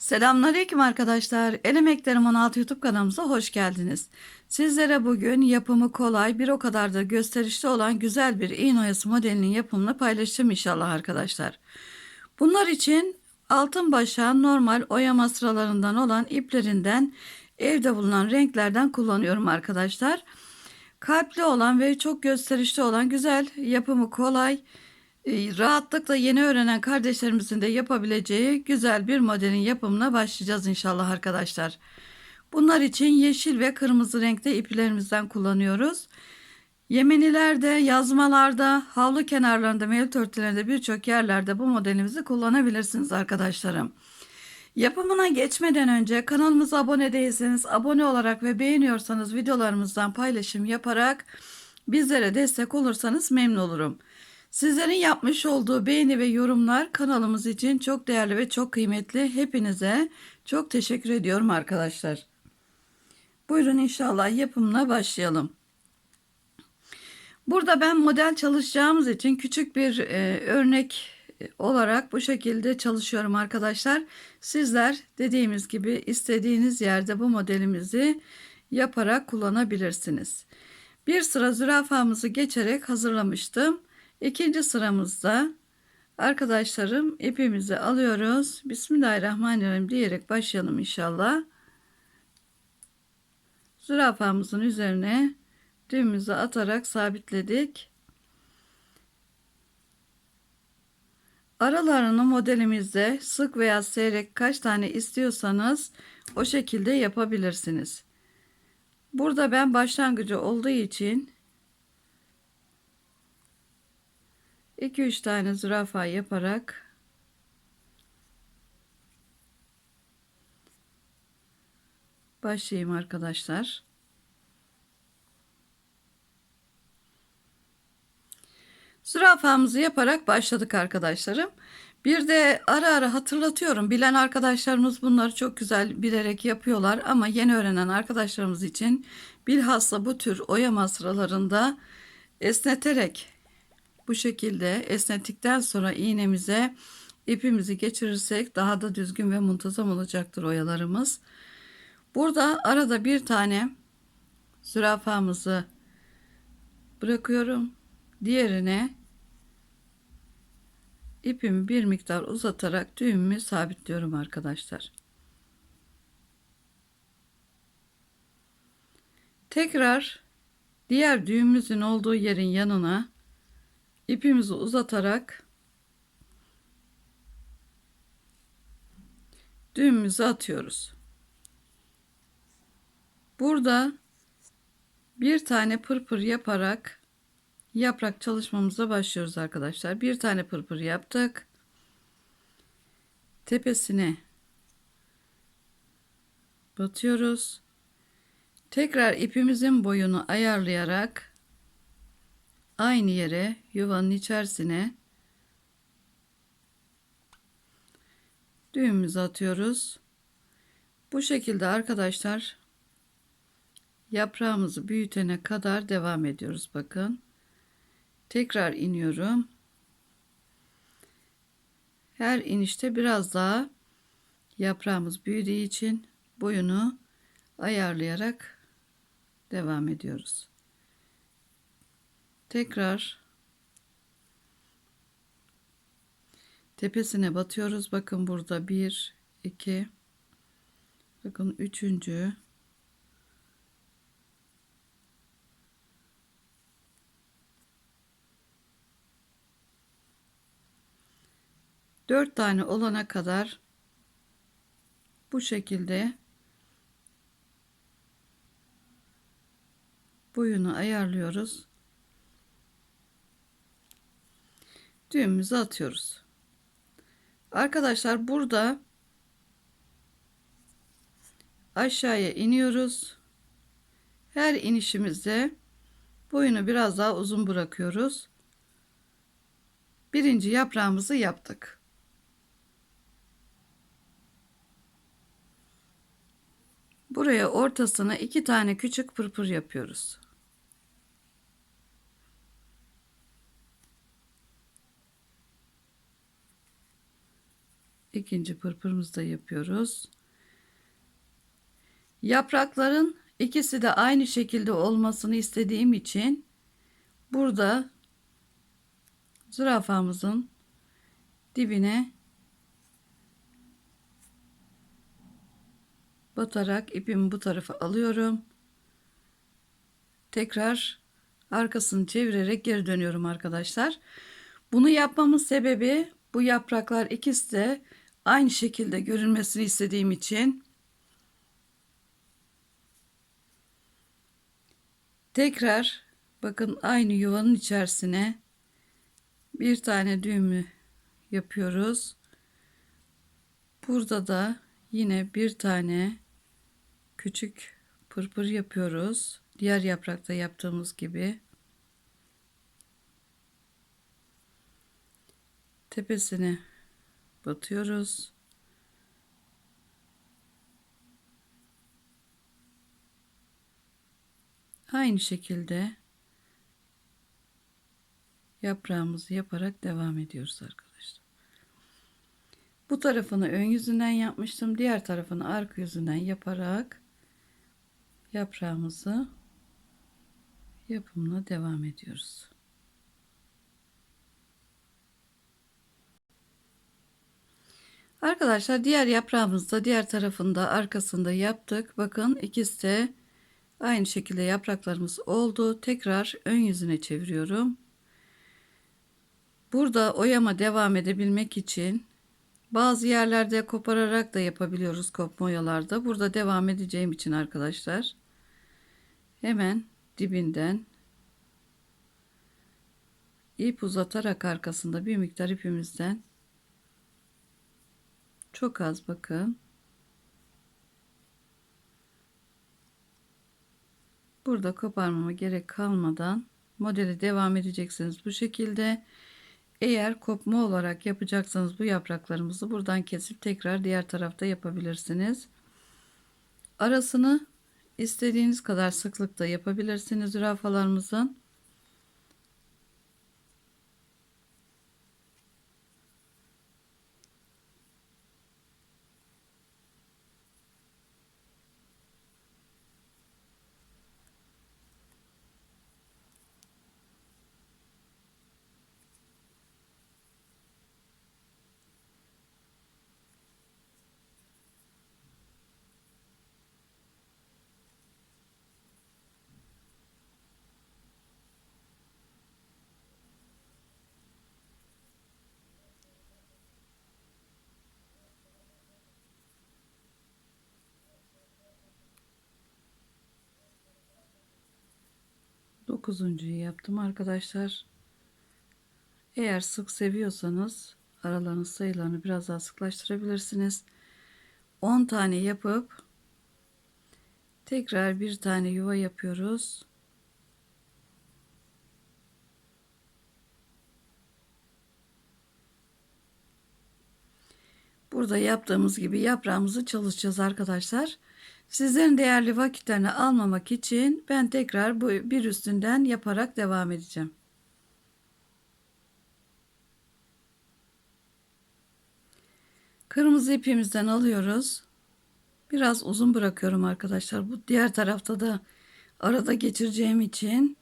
Selamünaleyküm arkadaşlar. El Emeklerim 16 YouTube kanalımıza hoş geldiniz. Sizlere bugün yapımı kolay, bir o kadar da gösterişli olan güzel bir iğne oyası modelinin yapımını paylaşacağım inşallah arkadaşlar. Bunlar için altın başa normal oyama sıralarından olan iplerinden evde bulunan renklerden kullanıyorum arkadaşlar. Kalpli olan ve çok gösterişli olan güzel, yapımı kolay, rahatlıkla yeni öğrenen kardeşlerimizin de yapabileceği güzel bir modelin yapımına başlayacağız inşallah arkadaşlar. Bunlar için yeşil ve kırmızı renkte iplerimizden kullanıyoruz. Yemenilerde, yazmalarda, havlu kenarlarında, mevlüt örtülerinde birçok yerlerde bu modelimizi kullanabilirsiniz arkadaşlarım. Yapımına geçmeden önce kanalımıza abone değilseniz abone olarak ve beğeniyorsanız videolarımızdan paylaşım yaparak bizlere destek olursanız memnun olurum. Sizlerin yapmış olduğu beğeni ve yorumlar kanalımız için çok değerli ve çok kıymetli. Hepinize çok teşekkür ediyorum arkadaşlar. Buyurun inşallah yapımına başlayalım. Burada ben model çalışacağımız için küçük bir e, örnek olarak bu şekilde çalışıyorum arkadaşlar. Sizler dediğimiz gibi istediğiniz yerde bu modelimizi yaparak kullanabilirsiniz. Bir sıra zürafamızı geçerek hazırlamıştım. İkinci sıramızda arkadaşlarım ipimizi alıyoruz. Bismillahirrahmanirrahim diyerek başlayalım inşallah. Zürafamızın üzerine düğümümüzü atarak sabitledik. Aralarını modelimizde sık veya seyrek kaç tane istiyorsanız o şekilde yapabilirsiniz. Burada ben başlangıcı olduğu için 2-3 tane zürafa yaparak başlayayım arkadaşlar. Zürafamızı yaparak başladık arkadaşlarım. Bir de ara ara hatırlatıyorum. Bilen arkadaşlarımız bunları çok güzel bilerek yapıyorlar ama yeni öğrenen arkadaşlarımız için bilhassa bu tür oyama sıralarında esneterek bu şekilde esnettikten sonra iğnemize ipimizi geçirirsek daha da düzgün ve muntazam olacaktır oyalarımız. Burada arada bir tane zürafamızı bırakıyorum. Diğerine ipimi bir miktar uzatarak düğümümü sabitliyorum arkadaşlar. Tekrar diğer düğümümüzün olduğu yerin yanına ipimizi uzatarak düğümümüzü atıyoruz. Burada bir tane pırpır yaparak yaprak çalışmamıza başlıyoruz arkadaşlar. Bir tane pırpır yaptık. Tepesine batıyoruz. Tekrar ipimizin boyunu ayarlayarak aynı yere yuvanın içerisine düğümümüzü atıyoruz. Bu şekilde arkadaşlar yaprağımızı büyütene kadar devam ediyoruz bakın. Tekrar iniyorum. Her inişte biraz daha yaprağımız büyüdüğü için boyunu ayarlayarak devam ediyoruz. Tekrar tepesine batıyoruz. Bakın burada bir, iki, bakın üçüncü, dört tane olana kadar bu şekilde boyunu ayarlıyoruz. Düğümümüzü atıyoruz. Arkadaşlar burada aşağıya iniyoruz. Her inişimizde boyunu biraz daha uzun bırakıyoruz. Birinci yaprağımızı yaptık. Buraya ortasına iki tane küçük pırpır yapıyoruz. İkinci pırpırımızı da yapıyoruz. Yaprakların ikisi de aynı şekilde olmasını istediğim için burada zürafamızın dibine batarak ipimi bu tarafa alıyorum. Tekrar arkasını çevirerek geri dönüyorum arkadaşlar. Bunu yapmamın sebebi bu yapraklar ikisi de aynı şekilde görünmesini istediğim için tekrar bakın aynı yuvanın içerisine bir tane düğümü yapıyoruz. Burada da yine bir tane küçük pırpır yapıyoruz. Diğer yaprakta yaptığımız gibi. Tepesine batıyoruz. Aynı şekilde yaprağımızı yaparak devam ediyoruz arkadaşlar. Bu tarafını ön yüzünden yapmıştım. Diğer tarafını arka yüzünden yaparak yaprağımızı yapımına devam ediyoruz. Arkadaşlar diğer yaprağımızda diğer tarafında arkasında yaptık. Bakın ikisi de aynı şekilde yapraklarımız oldu. Tekrar ön yüzüne çeviriyorum. Burada oyama devam edebilmek için bazı yerlerde kopararak da yapabiliyoruz kopma oyalarda. Burada devam edeceğim için arkadaşlar hemen dibinden ip uzatarak arkasında bir miktar ipimizden çok az bakın. Burada koparmama gerek kalmadan modeli devam edeceksiniz bu şekilde. Eğer kopma olarak yapacaksanız bu yapraklarımızı buradan kesip tekrar diğer tarafta yapabilirsiniz. Arasını istediğiniz kadar sıklıkta yapabilirsiniz zürafalarımızın. Dokuzuncuyu yaptım arkadaşlar. Eğer sık seviyorsanız aralarını sayılarını biraz daha sıklaştırabilirsiniz. 10 tane yapıp tekrar bir tane yuva yapıyoruz. Burada yaptığımız gibi yaprağımızı çalışacağız arkadaşlar. Sizlerin değerli vakitlerini almamak için ben tekrar bu bir üstünden yaparak devam edeceğim. Kırmızı ipimizden alıyoruz. Biraz uzun bırakıyorum arkadaşlar. Bu diğer tarafta da arada geçireceğim için.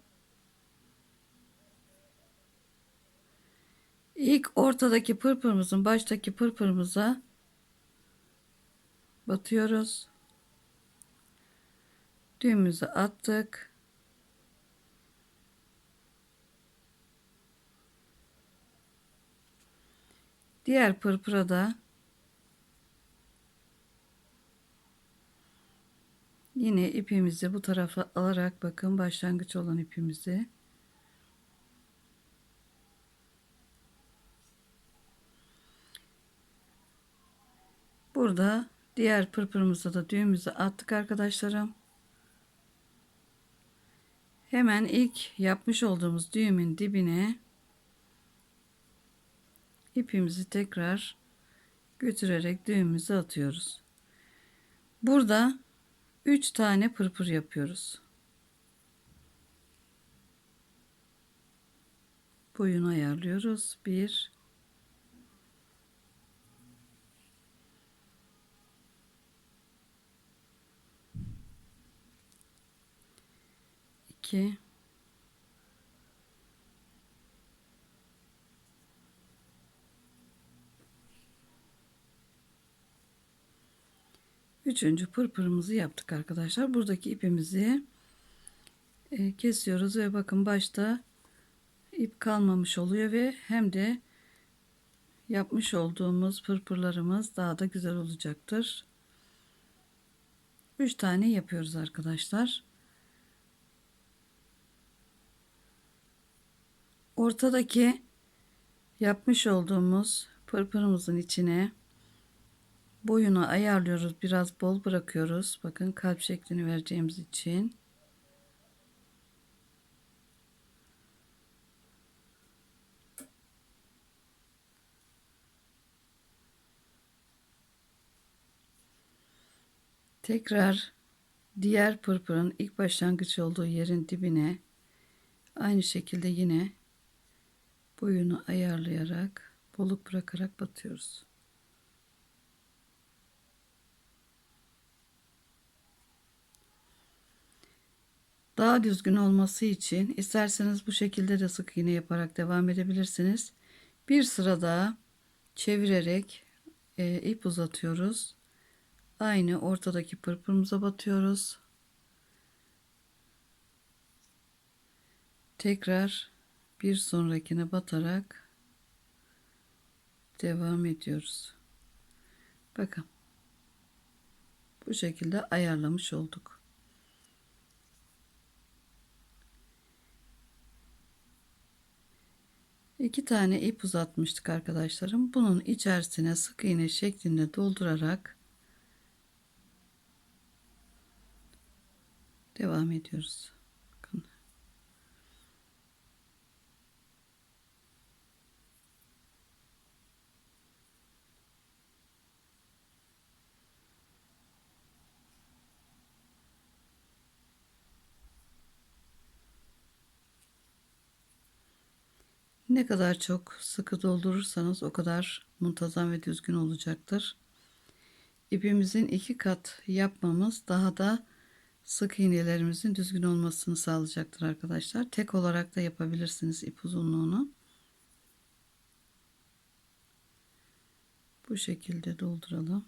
İlk ortadaki pırpırımızın baştaki pırpırımıza batıyoruz. Düğümümüzü attık. Diğer pırpıra da yine ipimizi bu tarafa alarak bakın başlangıç olan ipimizi Burada diğer pırpırımıza da düğümümüzü attık arkadaşlarım. Hemen ilk yapmış olduğumuz düğümün dibine ipimizi tekrar götürerek düğümümüzü atıyoruz. Burada 3 tane pırpır yapıyoruz. Boyunu ayarlıyoruz. 1 2 Üçüncü pırpırımızı yaptık arkadaşlar. Buradaki ipimizi e, kesiyoruz ve bakın başta ip kalmamış oluyor ve hem de yapmış olduğumuz pırpırlarımız daha da güzel olacaktır. 3 tane yapıyoruz arkadaşlar. Ortadaki yapmış olduğumuz pırpırımızın içine boyunu ayarlıyoruz. Biraz bol bırakıyoruz. Bakın kalp şeklini vereceğimiz için. Tekrar diğer pırpırın ilk başlangıç olduğu yerin dibine aynı şekilde yine boyunu ayarlayarak boluk bırakarak batıyoruz. Daha düzgün olması için isterseniz bu şekilde de sık iğne yaparak devam edebilirsiniz. Bir sıra daha çevirerek e, ip uzatıyoruz. Aynı ortadaki pırpırımıza batıyoruz. Tekrar bir sonrakine batarak devam ediyoruz. Bakın. Bu şekilde ayarlamış olduk. İki tane ip uzatmıştık arkadaşlarım. Bunun içerisine sık iğne şeklinde doldurarak devam ediyoruz. Bakın. Ne kadar çok sıkı doldurursanız o kadar muntazam ve düzgün olacaktır. İpimizin iki kat yapmamız daha da sık iğnelerimizin düzgün olmasını sağlayacaktır arkadaşlar. Tek olarak da yapabilirsiniz ip uzunluğunu. Bu şekilde dolduralım.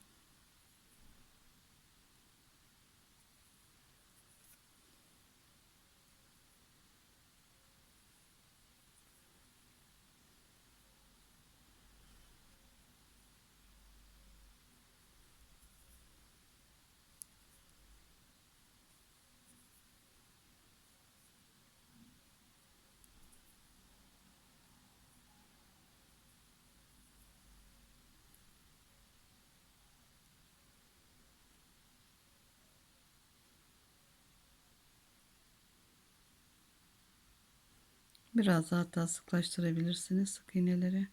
Biraz daha hatta sıklaştırabilirsiniz sık iğneleri.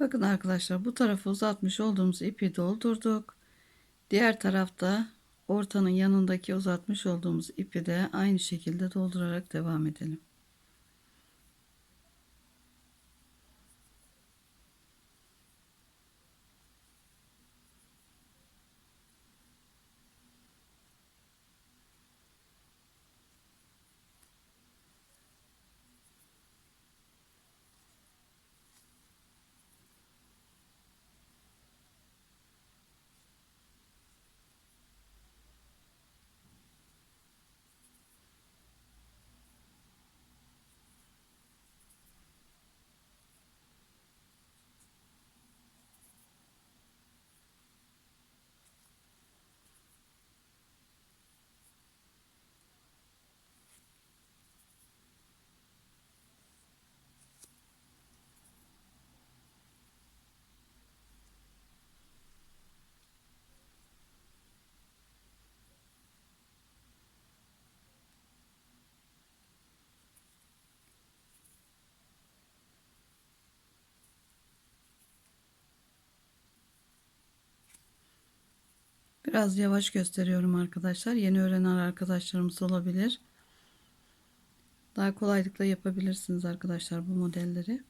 Bakın arkadaşlar bu tarafı uzatmış olduğumuz ipi doldurduk. Diğer tarafta ortanın yanındaki uzatmış olduğumuz ipi de aynı şekilde doldurarak devam edelim. Biraz yavaş gösteriyorum arkadaşlar. Yeni öğrenen arkadaşlarımız olabilir. Daha kolaylıkla yapabilirsiniz arkadaşlar bu modelleri.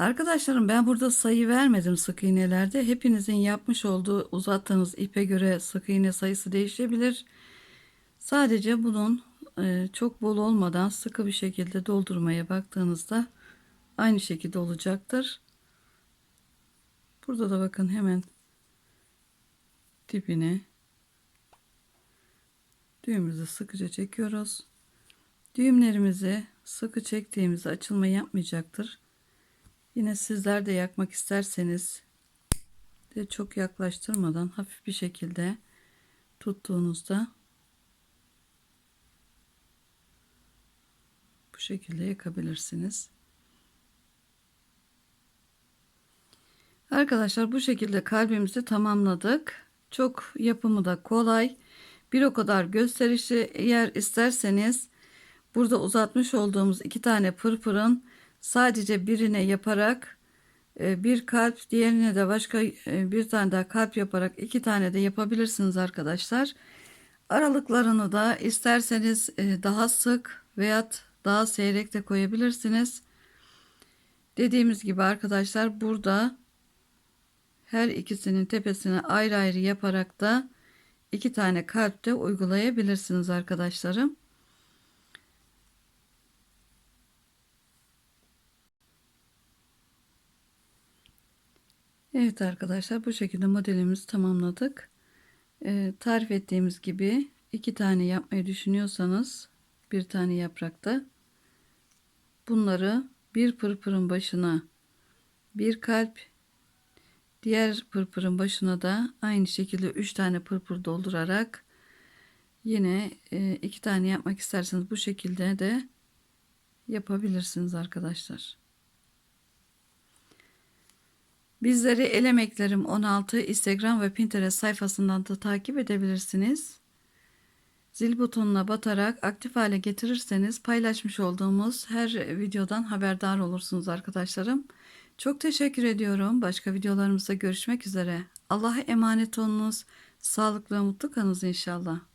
Arkadaşlarım ben burada sayı vermedim sık iğnelerde. Hepinizin yapmış olduğu uzattığınız ipe göre sık iğne sayısı değişebilir. Sadece bunun e, çok bol olmadan sıkı bir şekilde doldurmaya baktığınızda aynı şekilde olacaktır. Burada da bakın hemen dibine düğümümüzü sıkıca çekiyoruz. Düğümlerimizi sıkı çektiğimizde açılma yapmayacaktır. Yine sizler de yakmak isterseniz de çok yaklaştırmadan hafif bir şekilde tuttuğunuzda bu şekilde yakabilirsiniz. Arkadaşlar bu şekilde kalbimizi tamamladık. Çok yapımı da kolay. Bir o kadar gösterişli. Eğer isterseniz burada uzatmış olduğumuz iki tane pırpırın sadece birine yaparak e, bir kalp diğerine de başka e, bir tane daha kalp yaparak iki tane de yapabilirsiniz arkadaşlar. Aralıklarını da isterseniz e, daha sık veya daha seyrek de koyabilirsiniz. Dediğimiz gibi arkadaşlar burada her ikisinin tepesine ayrı ayrı yaparak da iki tane kalp de uygulayabilirsiniz arkadaşlarım. Evet arkadaşlar bu şekilde modelimizi tamamladık. Ee, tarif ettiğimiz gibi iki tane yapmayı düşünüyorsanız bir tane yaprakta bunları bir pırpırın başına bir kalp diğer pırpırın başına da aynı şekilde üç tane pırpır doldurarak yine e, iki tane yapmak isterseniz bu şekilde de yapabilirsiniz arkadaşlar. Bizleri El Emeklerim 16 Instagram ve Pinterest sayfasından da takip edebilirsiniz. Zil butonuna batarak aktif hale getirirseniz paylaşmış olduğumuz her videodan haberdar olursunuz arkadaşlarım. Çok teşekkür ediyorum. Başka videolarımızda görüşmek üzere. Allah'a emanet olunuz. Sağlıklı ve mutlu kalınız inşallah.